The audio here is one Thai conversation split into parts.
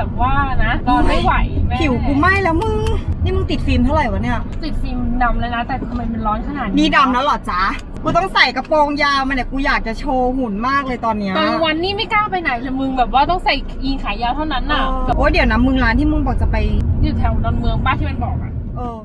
แบบว่านะนอนไม่ไหวแม่ผิวกูไหม้แล้วมึง นี่มึงติดฟิล์มเท่าไหร่วะเนี่ย ติดฟิล์มดำแล้วนะ แต่ทำไมมันร้อนขนาดนี้นี่ดำแล้วเหรอจ๊ะ กูต้องใส่กระโปรงยาวมาเนี่ยกูอยากจะโชว์หุ่นมากเลยตอนเนี้ยกลางวันนี่ไม่กล้าไปไหนเลยมึงแบบว่าต้องใส่ยีนขายาวเท่านั้นน่ะเออโอ้ยเดี๋ยวนะมึงร้านที่มึงบอกจะไป อยู่แถวดอนเมืองป้าที่มันบอกอะ เออ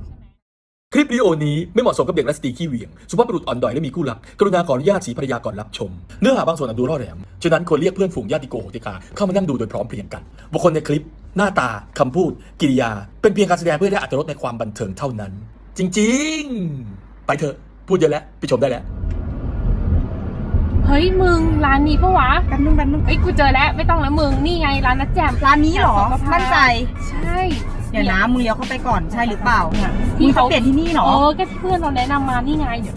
คลิปวิดีโอนี้ไม่เหมาะสมกับเด็กและสตรีขี้เหวี่ยง สุภาพบุรุษอ่อนดอยและมีคู่รัก กรุณาขออนุญาตสีภรรยาก่อนรับชม เนื้อหาบางส่วนอาจดูร่อแหลม ฉะนั้นควรเรียกเพื่อนฝูงญาติโกโหติกาเข้ามานั่งดูโดยพร้อมเพรียงกัน บุคคลในคลิป หน้าตา คำพูด กิริยา เป็นเพียงการแสดงเพื่อได้อัตรสในความบันเทิงเท่านั้น จริงๆ ไปเถอะ พูดเยอะแล้วไปชมได้แล้ว เฮ้ยมึงร้านนี้ปะวะแป๊บนึงแป๊บนึงเอ้ยกูเจอแล้วไม่ต้องแล้วมึงนี่ไงร้านนัดแจมร้านนี้เหรอแจมสงกระพามั่นใจ ใช่เดี๋ยวนะมึงเลี้ยวเข้าไปก่อนใช่หรือเปล่าเนี่ยมึงจะเปลี่ยนที่นี่เหรอ เออก็ที่เพื่อนเราแนะนำมานี่ไงเดี๋ยว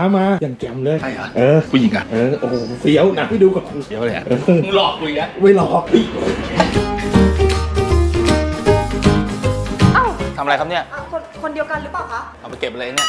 ามาอย่างแจ่มเลยใช่เหรอ เออ ผู้หญิงอะเออ โอ้โหเฟี้ยวนะไปดูก่อนเดี๋ยวเลยอะเออมึงหลอกกูอีกแล้วไม่หลอกพี่ทำอะไรครับเนี่ย อะคนคนเดียวกันหรือเปล่าคะ เอาไปเก็บเลยเนี่ย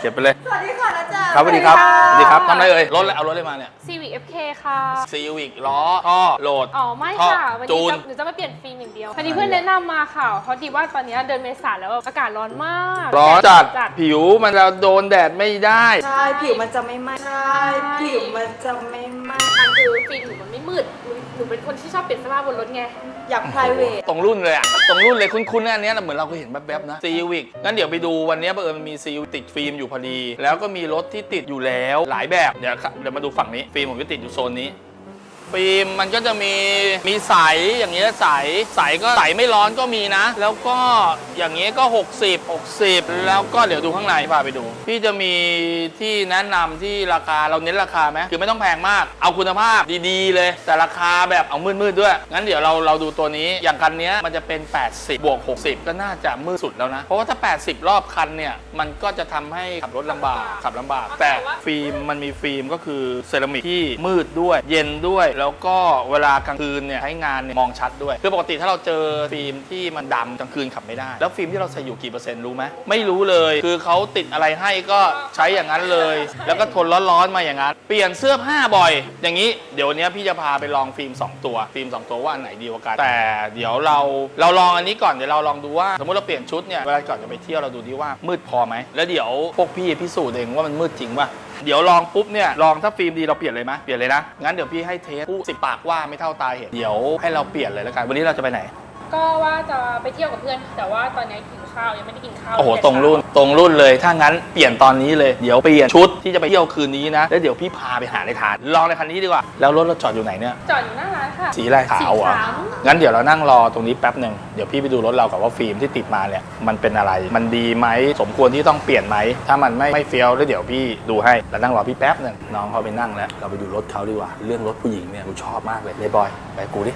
เก็บไปเลย สวัสดีค่ะนะแจ่มครับสวัสดีครับสวัสดีครับทำอะไรเอ่ยรถอะไรเอารถอะไรมาเนี่ยซีวีเอฟเคค่ะ ซีวิกล้อท่อโหลด อ๋อไม่ท่อค่ะ วันจูนี้นจะหนูจะมาเปลี่ยนฟิล์มอย่างเดียวพอดีเพื่อนแนะนำมาค่ะเพราะดีว่าตอนนี้เดือนเมษาแล้วอากาศร้อนมากร้อนจัดจัด ผิวมันจะโดนแดดไม่ได้ ใช่ผิวมันจะไม่ไหม้ใช่ผิวมันจะไม่ไหม้มันคือฟิล์มหนูมันไม่มืดหนูหนู เป็นคนที่ชอบเปลี่ยนเสภาพบนรถไง อยาก private ตรงรุ่นเลยอะตรงรุ่นเลยคุ้นๆนะอันเนี้ยเหมือนเราเคยเห็นแป๊บๆนะซีวิกงั้นเดี๋ยวไปดูวันเนี้ยบังเอิญมันมีซีวิกติดฟิล์มอยู่พอดี แล้วก็มีรถที่ติดอยู่แล้วหลายแบบ เดี๋ยวครับเดี๋ยวมาดูฝั่งนี้ ฟิล์มผมก็ติดอยู่โซนนี้ ฟิล์มมันก็จะมีมีใสอย่างเงี้ยใสใสก็ใสไม่ร้อนก็มีนะ แล้วก็อย่างเงี้ยก็ 60 60 แล้วก็เดี๋ยวดูข้างในพาไปดู พี่จะมีที่แนะนำที่ราคาเราเน้นราคาไหมคือไม่ต้องแพงมาก เอาคุณภาพดีๆ เลย แต่ราคาแบบเอามืดๆด้วย งั้นเดี๋ยวเราเราดูตัวนี้อย่างคันเนี้ยมันจะเป็น 80 บวก 60 ก็น่าจะมืดสุดแล้วนะ เพราะว่าถ้า 80 รอบคันเนี่ยมันก็จะทำให้ขับรถลำบากขับลำบาก แต่ฟิล์มมันมีฟิล์มก็คือเซรามิกที่มืดด้วย เย็นด้วยแล้วก็เวลากลางคืนเนี่ยใช้งานเนี่ยมองชัดด้วย คือปกติถ้าเราเจอฟิล์มที่มันดำกลางคืนขับไม่ได้ แล้วฟิล์มที่เราใส่อยู่กี่เปอร์เซ็นต์รู้ไหมไม่รู้เลย คือเขาติดอะไรให้ก็ใช้อย่างนั้นเลย แล้วก็ทนร้อนๆมาอย่างนั้น เปลี่ยนเสื้อผ้าบ่อย อย่างนี้เดี๋ยววันนี้พี่จะพาไปลองฟิล์มสองตัว ฟิล์มสองตัวว่าอันไหนดีกว่ากัน แต่เดี๋ยวเราเราลองอันนี้ก่อนเดี๋ยวเราลองดูว่าสมมติเราเปลี่ยนชุดเนี่ยเวลาก่อนจะไปเที่ยวเราดูดีว่ามืดพอไหมแล้วเดี๋ยวพวกพี่พิสูจน์เองว่ามันมืดจริงป่ะ เดี๋ยวลองปุ๊บเนี่ยลองถ้าฟิล์มดีเราเปลี่ยนเลยไหมเปลี่ยนเลยนะงั้นเดี๋ยวพี่ให้เทสผู้สิบปากว่าไม่เท่าตาเห็นเดี๋ยวให้เราเปลี่ยนเลยแล้วกันวันนี้เราจะไปไหน ก็ว่าจะไปเที่ยวกับเพื่อนแต่ว่าตอนนี้กินข้าวยังไม่ได้กินข้าวโอ้โหเลยตรงรุ่นตรงรุ่นเลยถ้างั้นเปลี่ยนตอนนี้เลยเดี๋ยวเปลี่ยนชุดที่จะไปเที่ยวคืนนี้นะแล้วเดี๋ยวพี่พาไปหาในทานลองในคันนี้ดีกว่าแล้วรถเราจอดอยู่ไหนเนี่ยจอดอยู่หน้าร้านค่ะสีอะไรขาวเหรอสีขาวงั้นเดี๋ยวเรานั่งรอตรงนี้แป๊บหนึ่งเดี๋ยวพี่ไปดูรถเรากับว่าฟิล์มที่ติดมาเนี่ยมันเป็นอะไร มันดีไหมสมควรที่ต้องเปลี่ยนไหมถ้ามันไม่ไม่เฟี้ยวแล้วเดี๋ยวพี่ดูให้แล้วนั่งรอพี่แป๊บหนึ่งน้องเขาไปนั่งแล้วเราไปดูรถเขาดีกว่า เรื่องรถผู้หญิงเนี่ยกูชอบมากเลยเลยบอยไปกูดิ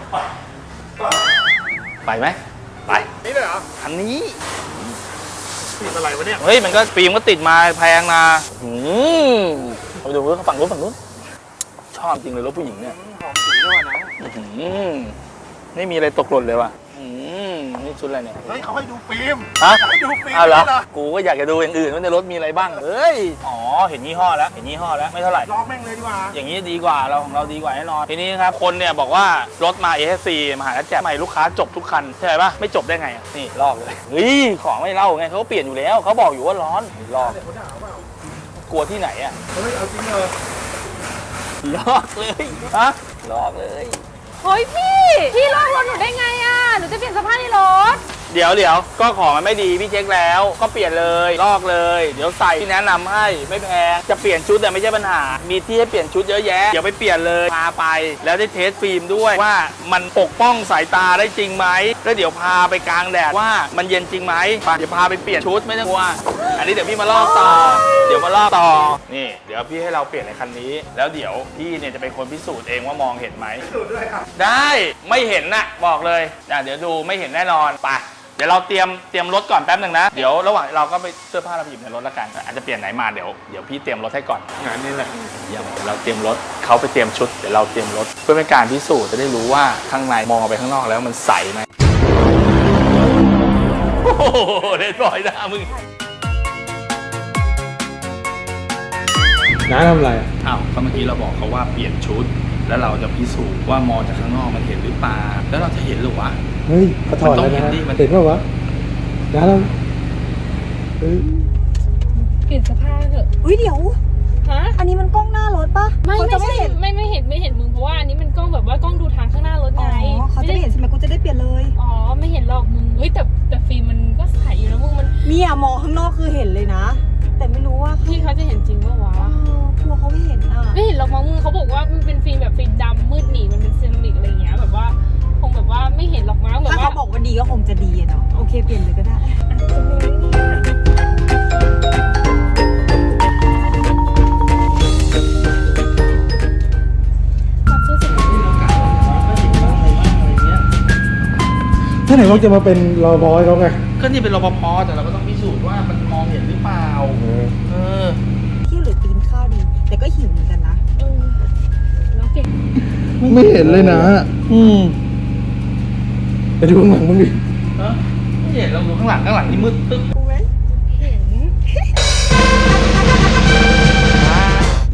ไปไหมไปนี่เลยเหรอคันนี้ติดอะไรวะเนี่ยเฮ้ยมันก็ฟิล์มก็ติดมาแพงนะอืมเอาไปดูฝั่งนู้นฝั่งนู้นชอบจริงเลยรถผู้หญิงเนี่ยหอมสีด้วยนะอื้อหือไม่มีอะไรตกหล่นเลยว่ะอืมนี่ ชุดอะไรเนี่ย เฮ้ยเขาให้ดูฟิล์มฮะให้ดูฟิล์มอ้าวเหรอด้วยนะกูก็อยากจะดูอย่างอื่นว่าในรถมีอะไรบ้าง เฮ้ย อ๋อ เห็นยี่ห้อแล้ว เห็นยี่ห้อแล้ว ไม่เท่าไหร่ ลองแม่งเลยดีกว่า อย่างนี้ดีกว่าเราของเราดีกว่าแน่นอน ทีนี้ครับ คนเนี่ยบอกว่ารถมา ASC มาหาแล้วแจกใหม่ลูกค้าจบทุกคัน ใช่ปะไม่จบได้ไงอะนี่ลอกเลย เฮ้ย ของไม่เล่าไงเขาก็เปลี่ยนอยู่แล้ว เขาบอกอยู่ว่าร้อนลอกกลัวที่ไหนอะเฮ้ย เอาจริงเลยลอกเลย ฮะลอกเลย เฮ้ยพี่ พี่ลอกรถหนูได้ไงอะ เดี๋ยวเดี๋ยวก็ของมันไม่ดีพี่เช็คแล้ว ก็เปลี่ยนเลยลอกเลย เดี๋ยวใส่ที่แนะนำให้ไม่แพงจะเปลี่ยนชุดแต่ไม่ใช่ปัญหา มีที่ให้เปลี่ยนชุดเยอะแยะเดี๋ยวไปเปลี่ยนเลยพาไป แล้วได้เทสฟิล์มด้วยว่ามันปกป้องสายตาได้จริงไหมแล้วเดี๋ยวพาไปกลางแดดว่ามันเย็นจริงไหมไปเดี๋ยวพาไปเปลี่ยนชุดไม่ต้องกลัวอันนี้เดี๋ยวพี่มาลอกต่อ เดี๋ยวมาลอกต่อนี่ เดี๋ยวพี่ให้เราเปลี่ยนในคันนี้ แล้วเดี๋ยวพี่เนี่ยจะเป็นคนพิสูจน์เองว่ามองเห็นไหมดูด้วยครับได้ไม่เห็นน่ะบอกเลยอะเดี๋ยวดูไม่เห็นแน่นอนไป เดี๋ยวเราเตรียมเตรียมรถก่อนแป๊บหนึ่งนะ เดี๋ยวระหว่างเราก็ไปเสื้อผ้าเราไปหยิบในรถละกัน อาจจะเปลี่ยนไหนมาเดี๋ยวเดี๋ยวพี่เตรียมรถให้ก่อนงานนี้แหละเดี๋ยวเราเตรียมรถเขาไปเตรียมชุดเดี๋ยวเราเตรียมรถเพื่อเป็นการพิสูจน์จะได้รู้ว่าข้างในมองออกไปข้างนอกแล้วมันใสไหมโอ้โหเด็ดบอยนะมึงน้าทำอะไรอะอ้าวก็เมื่อกี้เราบอกเขาว่าเปลี่ยนชุด แล้วเราจะพิสูจน์ว่ามองจากข้างนอกมันเห็นหรือเปล่าแล้วเราจะเห็นหรือวะ เฮ้ยเขาถอดแล้วมันต้องเห็นะนดิมัน เห็นป่าวะน้าเราเฮ้ยเปลี่ยนเสภาพเถอะอุ้ยเดี๋ยว ฮะอันนี้มันกล้องหน้ารถปะไม่เขาไม่จะใช่ไม่เห็นไม่ไม่เห็นไม่เห็นมึงเพราะว่าอันนี้มันกล้องแบบว่ากล้องดูทางข้างหน้ารถอ๋ไงอเขาจะไม่เห็นใช่ไหมกูจะได้เปลี่ยนเลย อ๋อไม่เห็นหรอกมึงเฮ้ยแต่แต่ฟิล์มมันก็ใสอยู่นะมึงมันเนี่ยมองข้างนอกคือเห็นเลยนะ แต่ไม่รู้ว่าพี่เขาจะเห็นจริงปะวะ เออกลัวเขาไม่เห็นอะ ไม่เห็นหรอกมั้งมึงเขาบอกว่ามันเป็นฟิล์มแบบฟิล์มดำมืดหนีมันเป็นเซรามิกอะไรอย่างเงี้ยแบบ เขาบอกว่าดีก็คงจะดีอะเนาะโอเคเปลี่ยนเลยก็ได้ตัดเสื้อสีถ้าไหนว่าจะมาเป็นรอบอยเขาไงก็นี่เป็นรปภแต่เราก็ต้องพิสูจน์ว่ามันมองเห็นหรือเปล่า เออ เที่ยวหรือปีนข้าวดี แต่ก็หิวเหมือนกันนะเออแล้วเก่ง ไม่เห็นเลยนะ อืมไปดูข้างหลังมึงดิ เออไม่เห็นเราดูข้างหลังข้างหลังนี่มืดตึ๊บกูไหมเห็น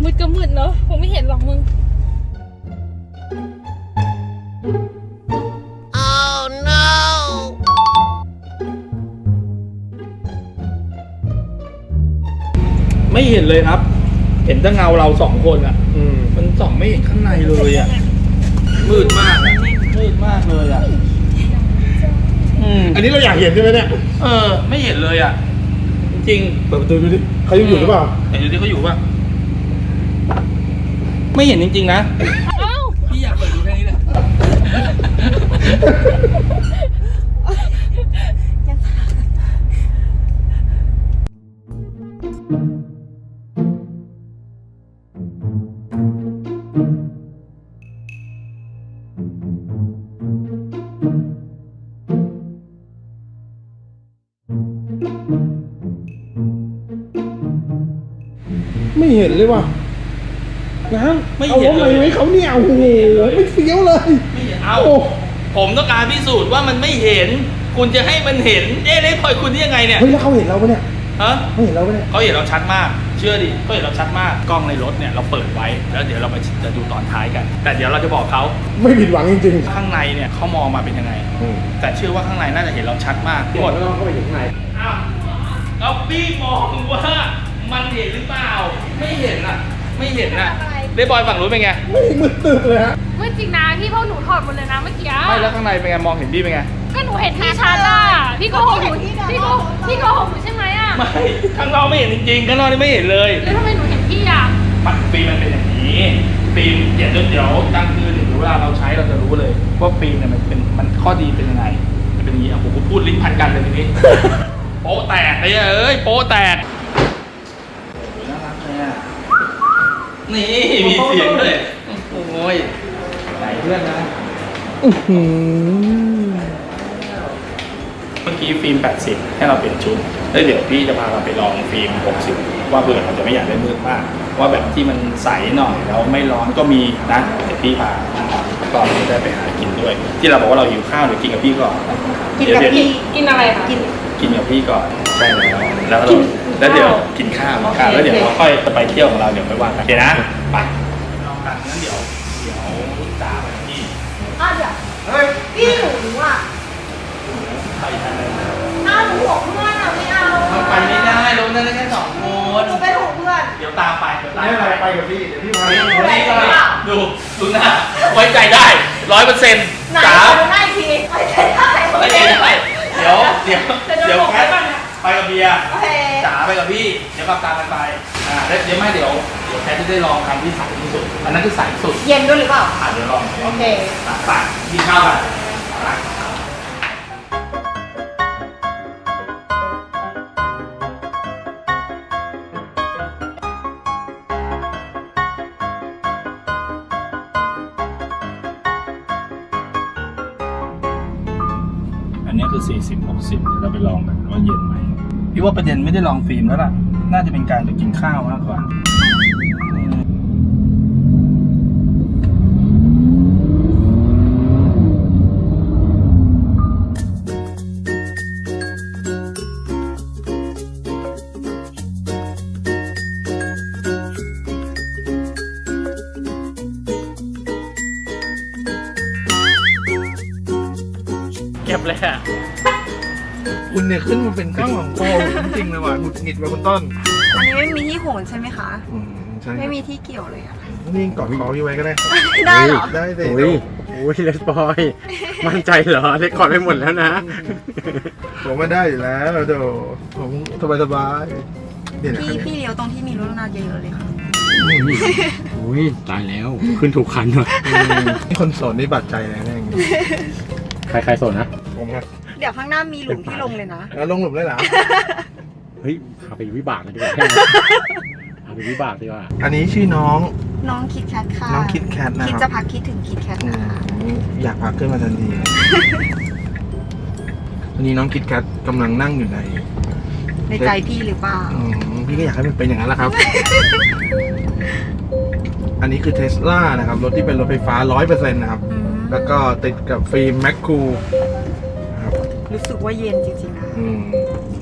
มืดก็มืดเนอะคงไม่เห็นหรอกมึงไม่เห็นเลยครับ เห็นแต่เงาเราสองคนอะ อืม มันส่องไม่เห็นข้างในเลยอะ มืดมากอะมืดมากเลยอะอื ม อันนี้เราอยากเห็นใช่ไหมเนี่ย เออ ไม่เห็นเลยอะ จริงเปิดประตูดูดิเขายังอยู่หรือเปล่าไหนดูดิเขาอยู่ป่ะ ไม่เห็นจริงๆนะ เอ้า พี่อยากเปิดดูแค่นี้แหละ เห็นเลยว่ะนะไม่เอาเห็นรถเลยอะไรไว้เขาเนี่ยโอ้โหไม่เฟี้ยวเลยไม่เห็นเอา โอ้ผมต้องการพิสูจน์ว่ามันไม่เห็น คุณจะให้มันเห็น เอ๊ะได้พลอยคุณได้ยังไงเนี่ยเฮ้ยแล้วเขาเห็นเราปะเนี่ยฮะเขาเห็นเราปะเนี่ยเขาเห็นเราชัดมาก เชื่อดิเขาเห็นเราชัดมาก กล้องในรถเนี่ยเราเปิดไว้ แล้วเดี๋ยวเราไปจะดูตอนท้ายกัน แต่เดี๋ยวเราจะบอกเขาไม่ผิดหวังจริงข้างในเนี่ยเขามองมาเป็นยังไง ๆอืมแต่เชื่อว่าข้างในน่าจะเห็นเราชัดมากหมดแล้วเราเข้าไปถึงข้างใน อ้าวแล้วพี่มองว่ามันเห็นหรือเปล่า ไม่เห็นอะ ไม่เห็นอะได้บอยฝั่งรู้นเป็นไง ไม่มืดตึ๊บเลยฮะมืดจริงนะพี่พวกหนูถอดหมดเลยนะเมื่อกี้ไม่แล้วข้างในเป็นไง มองเห็นพี่เป็นไง ก็หนูเห็นพี่ชัดอะพี่โกหกหนูพี่โกพี่โกหกหนูใช่ไหมอะไม่ ข้างนอกไม่เห็นจริงๆ ข้างนอกนี่ไม่เห็นเลยแล้วทำไมหนูเห็นพี่อะมันฟิล์มมันเป็นอย่างนี้ ฟิล์มเดี๋ยวเดี๋ยวกลางคืนเดี๋ยวเวลาเราใช้เราจะรู้เลย ว่าฟิล์มเนี่ยมันเป็นมันข้อดีเป็นยังไง มันเป็นอย่างนี้อะผมพูดลิ้นพันกันเลยทีนี้ โป๊ะแตกเลยอะเอ้ยโป๊ะแตกโอ้ยน่ารักเลยอะ นี่มีเสียงด้วยโอ้ยไหนเพื่อนนะเมื่อกี้ฟิล์ม 80 ให้เราเปลี่ยนชุด แล้วเดี๋ยวพี่จะพาเราไปลองฟิล์ม 60 ว่าเบื่อเราจะไม่อยากได้มืดมาก ว่าแบบที่มันใสหน่อยแล้วไม่ร้อนก็มีนะเดี๋ยวพี่พาก่อนจะได้ไปหากินด้วย ที่เราบอกว่าเราหิวข้าวเดี๋ยวกินกับพี่ก่อนกินกับเดี๋ยวพี่กินอะไรคะกินกินกับพี่ก่อนใช่แล้วแล้วเรา แล้วเดี๋ยวกินข้าวกินข้าวแล้วเดี๋ยวเราค่อยจะไปเที่ยวของเราเดี๋ยวไปว่ากันโอเคนะไปลองกันงั้นเดี๋ยวเดี๋ยวจ่าไปกับพี่อ้าวเดี๋ยวเฮ้ยพี่หนูอะไปทางไหนอ้าวหนูหกเพื่อนอะไม่เอามันไปไม่ได้ลงได้แค่สองคนหนูเป็นหกเพื่อนเดี๋ยวตามไปเดี๋ยวตามไม่ไปอะไรไปกับพี่เดี๋ยวพี่พานี่ไปนี่นี่ดูดูหน้าไว้ใจได้ร้อยเปอร์เซ็นต์ไหนจ๋าขอดูหน้าอีกทีไม่ใช่ได้ไว้ใจได้เดี๋ยวเดี๋ยวเดี๋ยวแคทไปกับเบียร์โอเคจ๋า ไปกับพี่ เดี๋ยวกลับตามกันไป อ่าแล้วเดี๋ยวไม่เดี๋ยวเดี๋ยวแคทจะได้ลองคันที่ใสที่สุด อันนั้นคือใสสุดเย็นด้วยหรือเปล่า อ่าเดี๋ยวลองโอเคอะไปกินข้าวกันไปอันนี้คือ 40 60เดี๋ยวเราไปลองกันว่าเย็นไหม พี่ว่าประเด็นไม่ได้ลองฟิล์มแล้วล่ะ น่าจะเป็นการไปกินข้าวมากกว่าเก็บเลยอะ คุณเนี่ยขึ้นมาเป็นข้างของโคจริงๆเลยว่ะหงุดหงิดว่ะคุณต้นอันนี้ไม่มีที่โหนใช่ไหมคะ อืมใช่ไม่มีที่เกี่ยวเลยอะ นี่กอดคอพี่ไว้ก็ได้ ได้เหรอ ได้สิโอ้ยโอ้ยเลสบอย มั่นใจเหรอเลคคอร์ดไปหมดแล้วนะ ผมมาได้อยู่แล้วเดี๋ยวผมสบายสบายๆเดี๋ยวนะพี่พี่เลี้ยวตรงที่มีรถนาเยอะๆเลยค่ะ อุ้ยตายแล้ว ขึ้นถูกคันว่ะนี่คนโสดนี่บาดใจเลยนะอย่างงี้ใครใครสนนะผมครับ เดี๋ยวข้างหน้ามีหลุมที่ลงเลยนะ แล้วลงหลุมได้เหรอ เฮ้ยพาไปวิบากเลยดีกว่าพาไปวิบากดีกว่า อันนี้ชื่อน้อง น้องคิดแคทค่ะน้อง Kit Kat นะครับคิดจะพักคิดถึงคิดแคทอืนะคะมอยากพาขึ้นมาทันทีเลยอันนี้น้องคิดแคทกำลังนั่งอยู่ในในใจพี่หรือเปล่า อืมพี่ก็อยากให้มันเป็นอย่างนั้นแหละครับ อันนี้คือเทสลานะครับ รถที่เป็นรถไฟฟ้า100%นะครับ อืมแล้วก็ติดกับฟิล์มแมคคูค รับรู้สึกว่าเย็นจริงๆนะ อืม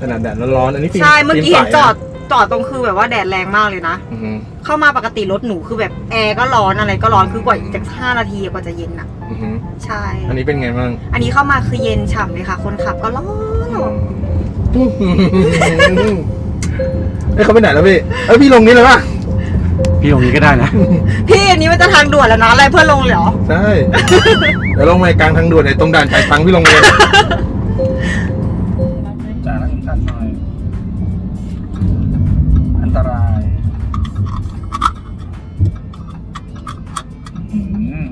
ขนาดแดดร้อนๆอันนี้ฟิล์มใช่ เมื่อกี้ฟิเห็ล์นใสจอด จอดตรงคือแบบว่าแดดแรงมากเลยนะ อือหือเข้ามาปกติรถหนูคือแบบแอร์ก็ร้อนอะไรก็ร้อน คือกว่าอีกจากห้านาทีกว่าจะเย็นอะ อือหือใช่ อันนี้เป็นไงบ้างอันนี้เข้ามาคือเย็นฉ่ำเลยค่ะ คนขับก็ร้อนร้อนเอ้ยเขาไปไหนแล้วพี่เอ้ยพี่ลงนี้เลยป่ะพี่ตรงนี้ก็ได้นะ พี่อันนี้มันจะทางด่วนแล้วนะอะไรเพื่อนลงเลยเหรอ ใช่เดี๋ยวลงมากลางทางด่วนไอ้ตรงด่านจ่ายตังค์พี่ลงเลย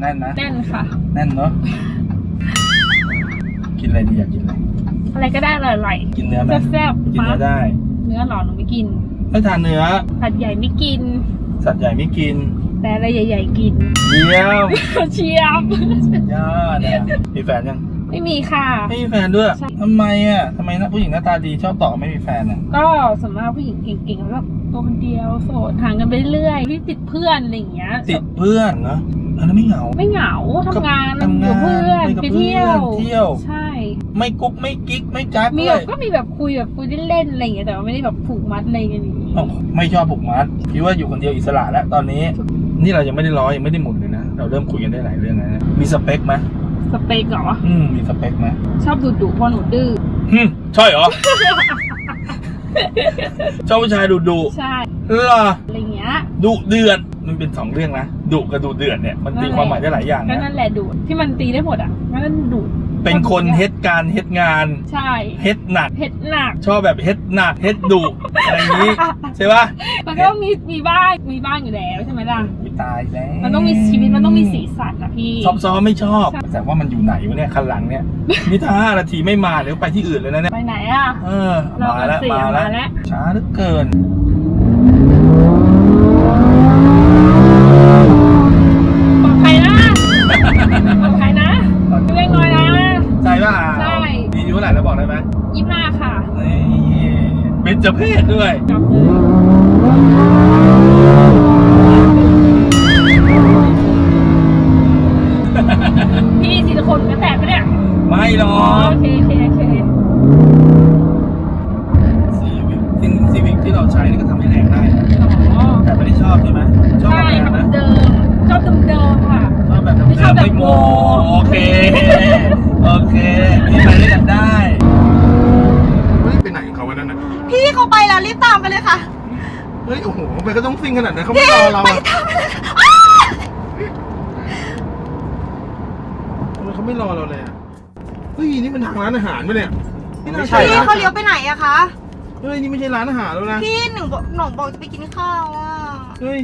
น่นนะ แน่นค่ะ แน่นเนาะ กินอะไรดีอยากกินอะไร อะไรก็ได้อร่อยกินเนื้อไหมๆแซ่บกินๆเนื้อได้ เนื้อหรอหนูไม่กินไม่ทานเนื้อ ผัดใหญ่ไม่กิน สัตว์ใหญ่ไม่กิน แต่อะไรใหญ่ ๆ กิน เยี่ยมเชียบยอดอะมีแฟนยัง ไม่มีค่ะ ไม่มีแฟนด้วยใช่ ทำไมอะทำไมนะผู้หญิงหน้าตาดีชอบต่อไม่มีแฟนอะ ก็สำหรับผู้หญิงเก่งๆแล้วก็ตัวคนเดียวโสดห่างกันไปเรื่อยไม่ติดเพื่อนอะไรอย่างเงี้ยติดเพื่อนเนาะ อันนั้นไม่เหงา ไม่เหงาทำงานทำงานอยู่เพื่อนไปกับไปเที่ยวเพื่อนเที่ยว ใช่ ไม่กุ๊กไม่กิ๊กไม่จัดมีด้แบวยบก็มีแบบคุยแบบคุยเล่นๆอะไรอย่างเงี้ยแต่ว่าไม่ได้แบบผูกมัดอะไรกันอย่างงี้โอ้ไม่ชอบผูกมัดพี่ว่าอยู่คนเดียวอิสระแล้วตอนนี้ นี่เรายังไม่ได้ร้อยยังไม่ได้หมุนเลยนะเราเริ่มคุยกันได้หลายเรื่องแล้วนะมีสเปคไหมสเปกเหรออืมมีสเปคไหมชอบดุดุๆเพราะหนูดื้อฮึมใช่เหรอชอบผู้ชายดุดุใช่เหรออะไรเงี้ย ดุเดือดมันเป็นสองเรื่องนะดุกับดุเดือดเนี่ยมันตีความหมายได้หลายอย่างก็นะนั่นแหละดุที่มันตีได้หมดอะก็นั่นดุเป็นคนเฮ็ดการเฮ็ดงานใช่เฮ็ดหนัก เผ็ดหนักชอบแบบเฮ็ดหนักเฮ็ดดุอะไรอย่างนี้ใช่ปะมันก็มีมีบ้างมีบ้างอยู่แล้วใช่ไหมล่ะอุ๊ยตายแล้วมันต้องมีชีวิตมันต้องมีสีสันอะพี่ ซอฟๆไม่ชอบใช่ แต่ว่ามันอยู่ไหนวะเนี่ยคันหลังเนี่ยนี่ถ้าห้านาทีไม่มาเดี๋ยวไปที่อื่นเลยนะเนี่ยไปไหนอะเออรอมากันแล้วสิมามาแล้วแล้วช้าเหลือเกิน จเพศด้วยกลับพี่ซิลิโคนกระแตกปะเนี่ย ไม่หรออ๋อกโอเคโอเคโอเค ซีวิกจริงซีวิกที่เราใช้นี่ก็ทำให้แรงได้นะ อ๋อ แต่ไม่ได้ชอบใช่ไหมชอบ ใช่ แบบแรงนะ เดิมชอบเดิมๆค่ะ ชอบแบบ ไม่ชอบแบบ ไม่โม โม โอเค โอเคมีไปด้วยกันได้ เฮ้ยไปไหนของเขาวะนั่นน่ะ พี่เขาไปแล้วรีบตามไปเลยค่ะ เฮ้ยโอ้โหทำไมเขาต้องซิ่งขนาดนั้นเขาไม่รอเราอะทำไมเขาไม่รอเราเลยอะเฮ้ยนี่มันทางร้านอาหารปะเนี่ยนี่น่าไม่ใช่ใช่ พี่นะเขาเลี้ยวไปไหนอะคะ เฮ้ยนี่ไม่ใช่ร้านอาหารแล้วนะพี่หนูบอกหนูบอกจะไปกินข้าวอะเฮ้ย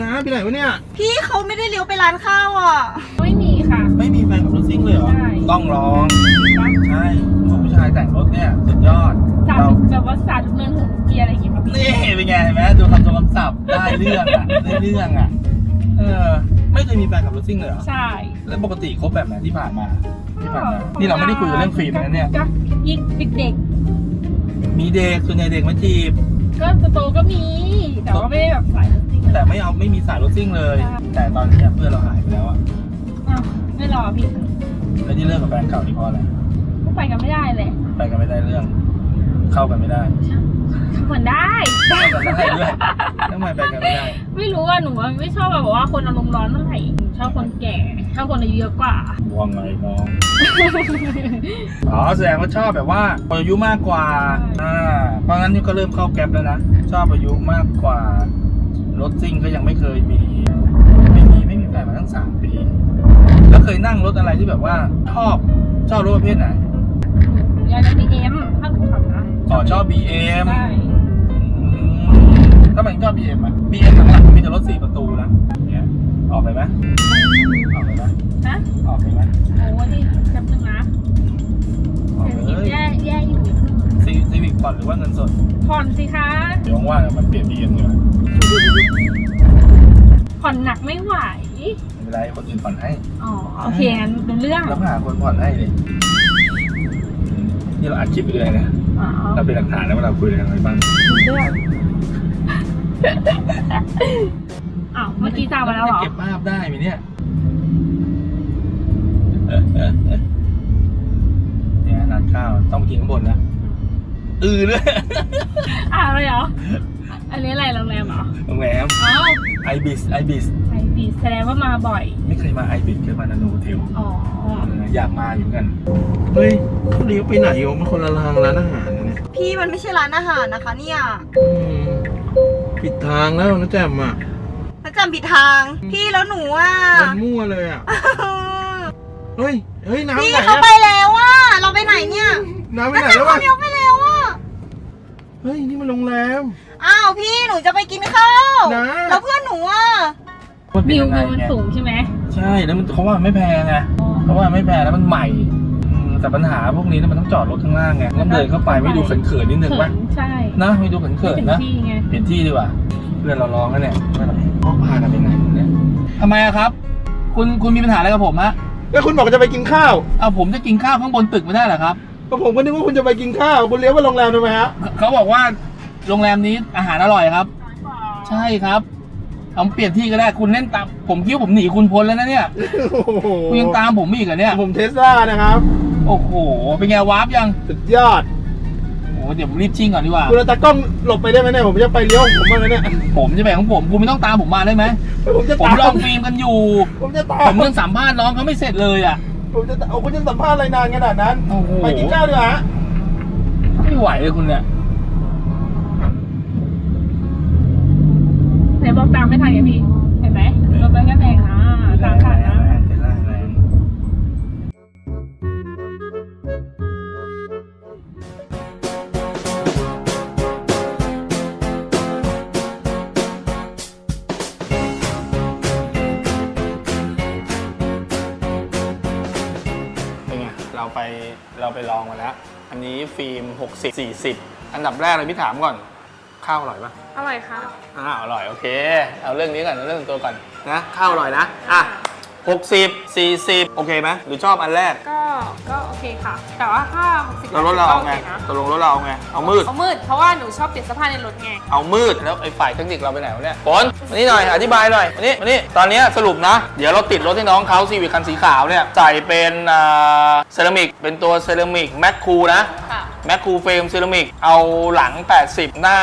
น้าไปไหนวะเนี่ย พี่เขาไม่ได้เลี้ยวไปร้านข้าวอะไม่มีค่ะ ไม่มีแฟนขับรถซิ่งเลยเหรอ ใช่ ต้องลอง ใช่ผู้ชายแต่งรถเนี่ยสุดยอดสา เราดแบบว่าสาดทุกเนินหัวเกียร์อะไรอย่างเงี้ยป่ะพี่นี่เป็นไงเห็นไหมดูคำทรงคำศัพท์ได้เรื่องอะได้เรื่องอะเออไม่เคยมีแฟนขับรถซิ่งเลยเหรอใช่แล้วปกติคบแบบไหนที่ผ่านมาที่ผ่านมานี่เราไม่ได้คุยกันเรื่องฟิล์มนะเนี่ยก็ยิ่งเด็กมีเด็กส่วนใหญ่เด็กมาจีบๆก็โตๆก็มี แต่ว่าไม่ได้แบบสายจริงแต่ไม่เอาไม่มีสายรถซิ่งเลยใช่แต่ตอนนี้เพื่อนเราหายไปแล้วอะอ้าวไม่รอพี่แล้วที่เลิกกับแฟนเก่านี่เพราะอะไรก็ไปกันไม่ได้เลยไปกันไม่ได้เรื่อง เข้ากันไม่ได้เหมือนได้เข้ากันได้ด้วยทำไมไปกันไม่ได้ ไม่รู้ว่าหนูว่าไม่ชอบแบบว่าคนอารมณ์ร้อนเท่าไหร่หนูชอบคนแก่ชอบคนอายุเยอะกว่าว่างไงน้อง อ๋อแสดงว่าชอบแบบว่าคนอายุมากกว่า อ่า เพราะงั้นนี่ก็เริ่มเข้าแก๊ปแล้วนะ ชอบอายุมากกว่า รถซิ่งก็ยังไม่เคยมี ไม่มีไม่มีแฟนมาตั้งสามปี แล้วเคยนั่งรถอะไรที่แบบว่า ชอบชอบรถประเภทไหนอยากได้บีเอ็มถ้าหนูขับ นะอ๋อชอบ BM ใช่อืมทำไมถึงชอบ BM อะ BM หลังๆมีแต่รถสี่ประตูนะเนี่ยออกไปไหมออกไปไหมฮะออกไปไหมโอ้นี่แป๊บนึงนะออกเศรษไปฐกิจเลยแย่แย่อยู่ซีซีวิกผ่อนหรือว่าเงินสด ผ่อนสิคะเดี๋ยวว่างๆมันเปลี่ยน BM เลยผ่อนหนักไม่ไหว ไม่เป็นไรคนอื่นผ่อนให้ อ๋อ โอเคงั้นรู้เรื่อง แล้วหาคนผ่อนให้เลยนี่เราอัดคลิปไปเลยนะ อ๋อเราเป็นหลักฐานนะว่าเราคุยอะไรกันไว้บ้างรู้เรื่องอ้าวเมื่อกี้จามาแล้วเหรอจะเก็บภาพได้ไหมเนี่ยเนี่ยร้านข้าวต้องไปกินข้างบนนะอือเลยอ่าอะไรเหรอ อันนี้อะไรโรงแรมเหรอโรงแรมอ้าวไอบิสไอบิสไอบีแสดงว่ามาบ่อย ไม่เคยมาไอบิสเคยมานาโนเทลอ๋อ อยากมาอยู่เหมือนกัน เฮ้ยเขาเลี้ยวไปไหนโยมันคนละทางร้านอาหารนะเนี่ยพี่มันไม่ใช่ร้านอาหารนะคะ เนี่ยอืมผิดทางแล้วนะแจ่มอะแล้วจำผิดทาง พี่แล้วหนูอะ มันมั่วเลยอะ เฮ้ย เฮ้ยน้ำพี่ไหนเขาไปอะแล้วอะ เราไปไหนเนี่ยน้ำไปแล้วไหนจำแล้วเขาวะเลี้ยวไปแล้วอะ เฮ้ยนี่มันโรงแรม อ้าวพี่หนูจะไปกินข้าวนะ แล้วเพื่อนหนูอะวิววิวมันสูงใช่ไหมใช่แล้วมันเขาว่าไม่แพงไงเขาว่าไม่แพงแล้วมันใหม่อืมแต่ปัญหาพวกนี้เนี่ยมันต้องจอดรถข้างล่างไงแล้วเดินเข้าไปไม่ดูเขินๆนิดนึงเขิปะนใช่นะไม่ดูเขิไม่นถึงๆนะ ที่ไง เปลี่ยนที่ดีกว่าเพื่อนเราร้องกันเนี่ยเขาพากันไปไหนเนี่ยทำไมอะครับ คุณคุณมีปัญหาอะไรกับผมฮะแล้วคุณบอกจะไปกินข้าวเอาผมจะกินข้าวข้างบนตึกไม่ได้เหรอครับก็ผมก็นึกว่าคุณจะไปกินข้าว คุณเลี้ยวไปโรงแรมทำไมฮะเขาบอกว่า โรงแรมนี้อาหารอร่อยครับ ใช่ครับเอาเปลี่ยนที่ก็ได้คุณเล่นตามผมคิดว่าผมหนีคุณพ้นแล้วนะเนี่ยโอ้โหคุณยังตามผมอีกเหรอเนี่ยผมเทสลานะครับ โอ้โหเป็นไงวาร์ปยังสุดยอดโอ้โหเดี๋ยวผมรีบชิ่งก่อนดีกว่า คุณเอาตากล้องหลบไปได้ไหมเนี่ยผมจะไปเลี้ยวของผมบ้างนะเนี่ยผมจะไปของผมคุณไม่ต้องตามผมมาได้ไหมผมจะผมตามลองฟิล์มกันอยู่ ผมจะตาผมมยังสัมภาษณ์น้องเขาไม่เสร็จเลยอะ ผมจะเอาคุณจะสัมภาษณ์อะไรนานขนาดนั้น โอ้โห ไปกินข้าวดีกว่าฮะไม่ไหวเลยคุณเนี่ย ไหนบอกตามไม่ทันไงพี่ เห็นไหมรถไปแค่แดงนะตามทันนะเราไปเราไปลองมาแล้ว อันนี้ฟิล์ม 60 40 อันดับแรกเลยพี่ถามก่อน ข้าวอร่อยปะอร่อยค่ะ อ้าวอร่อยโอเค เอาเรื่องนี้ก่อนเอาเรื่องตัวก่อนนะข้าวอร่อยนะอะ60 40 โอเคไหมหรือชอบอันแรกก็ ก็โอเคค่ะ แต่ว่าถ้า60เรารถเราเอาไงก็โคนะตกลงรถเราเอาไง เอามืด เอามืด เพราะว่าหนูชอบเปลี่ยนเสื้อผ้าในรถไง เอามืด แล้วไอ้ฝ่ายเทคนิคเราไปไหนวะเนี่ยฝนมานี่หน่อย อธิบายหน่อยมานี่มานี่ตอนนี้สรุปนะ เดี๋ยวเราติดรถให้น้องเขาซีวิคันสีขาวเนี่ย ใส่เป็นอ่าเซรามิก เป็นตัวเซรามิกแมคคูนะ ค่ะ แมคคูเฟรมเซรามิก เอาหลัง 80 หน้า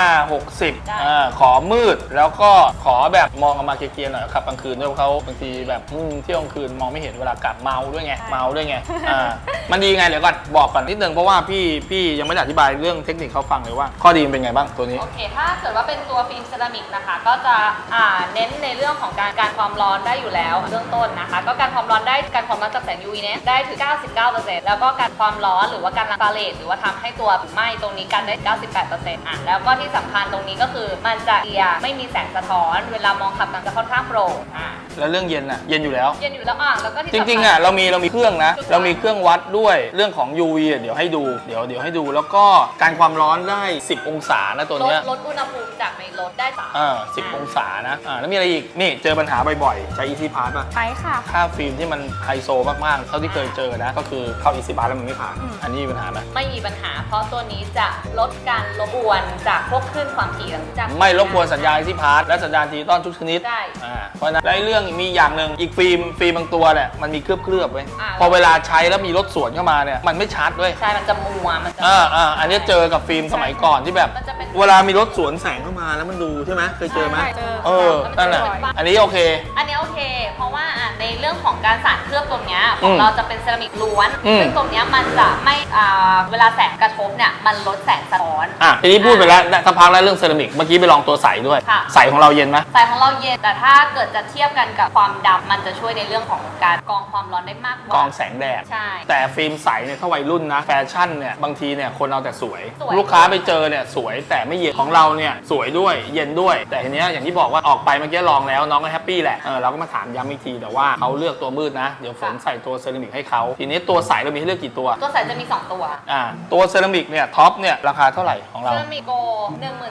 60อ่าขอมืด แล้วก็ขอแบบมองออกมาเคลียร์ๆหน่อยขับกลางคืนด้วยเพราะเขาบางทีแบบอืมเที่ยวกลางคืนมองไม่เห็นเวลากลับเมาด้วยไง เมาด้วยไง อ่ามันดีไงเดี๋ยวก่อนบอกก่อนนิดนึงเพราะว่าพี่พี่ยังไม่ได้อธิบายเรื่องเทคนิคเขาฟังเลยว่า ข้อดีมันเป็นไงบ้างตัวนี้ โอเค ถ้าเกิดว่าเป็นตัวฟิล์มเซรามิกนะคะ ก็จะอ่าเน้นในเรื่องของการการความร้อนได้อยู่แล้วเบื้องต้นนะคะ ก็การความร้อนได้การความร้อนจากแสง UV เนี่ยได้ถึง 99%แล้วก็การความร้อนหรือว่าการรังฟาเรดหรือว่าทำให้ให้ตัวไหม้ตรงนี้กันได้ 98%อะแล้วก็ที่สำคัญตรงนี้ก็คือมันจะเคลียร์ไม่มีแสงสะท้อน เวลามองขับกันจะค่อนข้างโปร่งอะแล้วเรื่องเย็นอะเย็นอยู่แล้ว เย็นอยู่แล้วอะแล้วก็ที่จสำคัญ ริงๆอะเรามีเรามีเครื่องนะ เรามีเครื่องวัดด้วยเรื่องของ UV อะเดี๋ยวให้ดูเดี๋ยวเดี๋ยวให้ดู แล้วก็การความร้อนได้ 10 องศานะตัวลดเนี้ยลดอุณหภูมิจากในรถได้สามอ่า10องศานะอ่าแล้วมีอะไรอีก นี่เจอปัญหาบ่อยๆ ใช้ Easy Pass ป่ะ ไปค่ะ ค่าฟิล์มที่มันไฮโซมากๆ เท่าที่เคยเจอนะ ก็คือเข้า Easy Pass แล้วมันไม่ผ่านอันนี้มีปัญหาไหมไม่มีปัญหา เพราะตัวนี้จะลดการรบกวนจากพวกคลื่นความถี่ต่างๆ ไม่รบกวนสัญญาณ Easy Pass และสัญญาณดิจิตอลทุกชนิดได้อ่าเพราะฉะนั้นและไอ้เรื่องมีอย่างหนึ่งอีกฟิล์มฟิล์มบางตัวเนี่ยมันมีเคลือบเคลือบๆไว้อ่า พอเวลาใช้แล้วมีรถสวนเข้ามาเนี่ยมันไม่ชัดด้วยใช่ มันจะมัว มันจะ อ่าอ่าอันนี้เจอกับฟิล์มสมัยก่อนที่แบบ มันจะเป็น เวลามีรถสวนแสงเข้ามาแล้วมันดูใช่ไหมเคยเจอไหมใช่เจอ เออนั่นแหละอันนี้โอเค อันนี้โอเค เพราะว่าอะในเรื่องของการสารเคลือบตรงเนี้ยขอืองมเราจะเป็นเซรามิกล้วน อืม ซึ่งตรงเนี้ยมันจะไม่อ่าเวลาแสงกระทบเนี่ย มันลดแสงสะท้อน อะทีนี้พูดไปแล้วสักพักแล้วเรื่องเซรามิกเมื่อกี้ไปลองตัวใสด้วยค่ะ ใสของเราเย็นไหม สายของเราเย็น แต่ถ้าเกิดจะเทียบกันกับความดำมันจะช่วยในเรื่องของการกรองความร้อนได้มากกกรว่าองแสงแดด ใช่แต่ฟิล์มใสเนี่ยถ้าวัยรุ่นนะแฟชั่นเนี่ยบางทีเนี่ยคนเอาแต่สวย สวย ลูกค้าไปเจอเนี่ยสวยแต่ไม่เย็นของเราเนี่ยสวยด้วยเย็นด้วย แต่ทีเนี้ยอย่างที่บอกว่าออกไปเมื่อกี้ลองแล้วน้องก็แฮปปี้แหละเออเราก็มาถามย้ำอีกทีแต่ว่าเขาเลือกตัวมืดนะเดี๋ยวฝนใส่ตัวเซรามิกให้เขาทีนี้ตัวใสเรามีให้เลือกกี่ตัวตัวสายจะมี 2 ตัวอ่าตัวเซรามิกเนี่ยท็อปเนี่ยราคาเท่าไหร่ของเซเรารามิกโก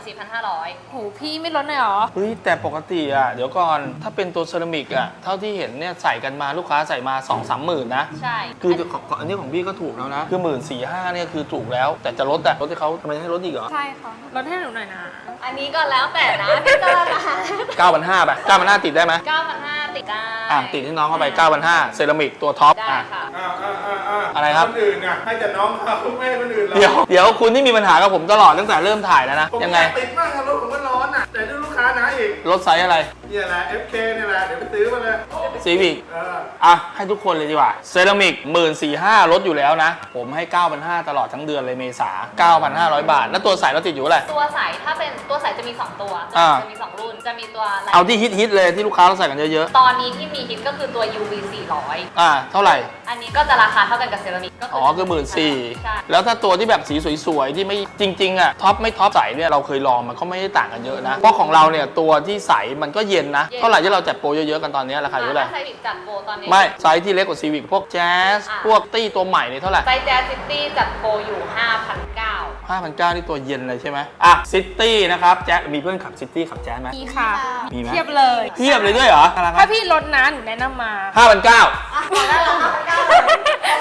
14,500 โหพี่ไม่ลดเลยเหรอ เฮ้ยแต่ปกติอะเดี๋ยวก่อนถ้าเป็นตัวเซรามิกอะเท่าที่เห็นเนี่ยใส่กันมาลูกค้าใส่มา2องสามหมื่นนะ ใช่คือของของอันนี้ของพี่ก็ถูกแล้วนะ คือหมื่นสี่ห้าเนี่ยคือถูกแล้ว แต่จะลดแต่ลดให้เขาทำไมให้ลดอีกเหรอใช่ค่ะลดให้หนูหน่อยนะ อันนี้ก็แล้วแต่นะพี่เจอนะเก้าพันห้าไปเก้าพันห้าติดได้ไหม9,500ติดได้อะติดให้น้องเข้าไปเก้าพันห้าเซรามิกตัวท็อปได้อะ ค่ะอ้าวอ้าวอ้าวอ้าวอะไรครับ คนอื่นน่ะให้แต่น้องเขาไม่ให้คนอื่นหรอกเดี๋ยวเดี๋ยวคุณที่มีปัญหากับผมตลอดตั้งแต่เริ่มถ่ายแล้วนะ ผมยังไง ติดมากครับรถผมก็ร้อนอะแต่ดูลูกค้านะอีก รถไซส์อะไร เนี่ยแหละ FK เนี่ยแหละ เดี๋ยวไปซื้อมาเลยซีวิกเอออะ ให้ทุกคนเลยดีกว่า เซรามิกหมื่นสี่ห้าลดอยู่แล้วนะ ผมให้ 9,500 ตลอดทั้งเดือนเลยเมษา 9,500 บาท แล้วตัวใส่เราติดอยู่เท่าไหร่ ตัวใสถ้าเป็นตัวใสจะมี 2 ตัวอ่า จะมี 2 รุ่นจะมีตัวะไรเอาที่ฮิตๆเลยที่ลูกค้าเราใส่กันเยอะตอนนี้ที่มีฮิตก็คือตัว UV 400 ๆ อะ เท่าไหร่อันนี้ก็จะราคาเท่ากันกับเซรามิกก็อ๋อคือหมื่นสี่ใช่ แล้วถ้าตัวที่แบบสีสวยๆ ที่ไม่จริงๆอะท็อปไม่ท็อปใสเนี่ยเราเคยลองมันก็ไม่ได้ต่างกันเยอะนะ เพราะของเราเนี่ยตัวที่ใสมันก็เย็นนะเท่าไหร่ที่เราจัดโปรเยอะๆกันตอนนี้ราคาอยู่เท่าไหร่ ถ้าไซบิกจัดโปรตอนนี้ ไม่ไซส์ที่เล็กกว่าซีวิกพวกแจ๊สอะ พวกตี้ตัวใหม่เนี่ยเท่าไหร่ไซส์แจ๊สซิตี้จัดโปรอยู่ 5,900 5,900นี่ตัวเย็นเลยใช่ไหมอะซิตี้นะครับแจ๊สมีเพื่อนขับซิตี้ขับแจ๊สไหมมีค่ะ มีไหม เทียบเลย เทียบเลยด้วยเหรอถ้าพี่ลดนะหนูแนะนำมา ห้าพันเก้า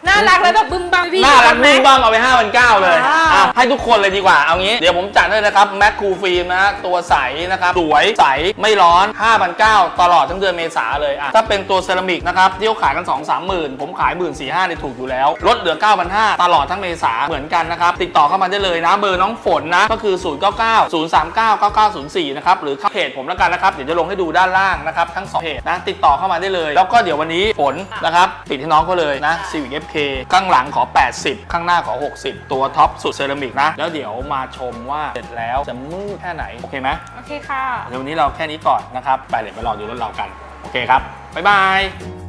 น่ารักแล้วแบบบึ้มบังพี่น่ารักไหมบึ้งบ้างเอาไป5 0 0เลยอ่าอะให้ทุกคนเลยดีกว่า เอางี้ เดี๋ยวผมจัดให้นะครับแม็กคูฟิล์มนะตัวใสนะครับ สวยใสไม่ร้อน 5,900 ตลอดทั้งเดือนเมษาเลยอะถ้าเป็นตัวเซรามิกนะครับที่เขาขายกัน 2 3 หมื่น ผมขาย 1 4 5 0 0เนี่ยถูกอยู่แล้ว ลดเหลือ 9,500 ตลอดทั้งเมษาเหมือนกันนะครับ ติดต่อเข้ามาได้เลยนะ เบอร์น้องฝนนะ ก็คือ 0 9 9 0 3 9 9 9 0 4 นะครับ หรือเข้าเพจผมแล้วกันนะครับ เดี๋ยวจะลงให้ดูด้านล่างนะครับทั้งสองเพจนะติดต่อเข้ามาได้เลย แล้วก็เดี๋ยววันนี้ฝนนะครับติดให้น้องเขาเลยนะ Civic FK ข้างหลังขอ 80 ข้างหน้าขอ 60 ตัวท็อปสุดเซรามิกนะ แล้วเดี๋ยวมาชมว่าเสร็จแล้วจะมืดแค่ไหน โอเคไหมโอเคค่ะ เดี๋ยววันนี้เราแค่นี้ก่อนนะครับ ไปเลยไปรอดูรถเรากัน โอเคครับ บ๊ายบาย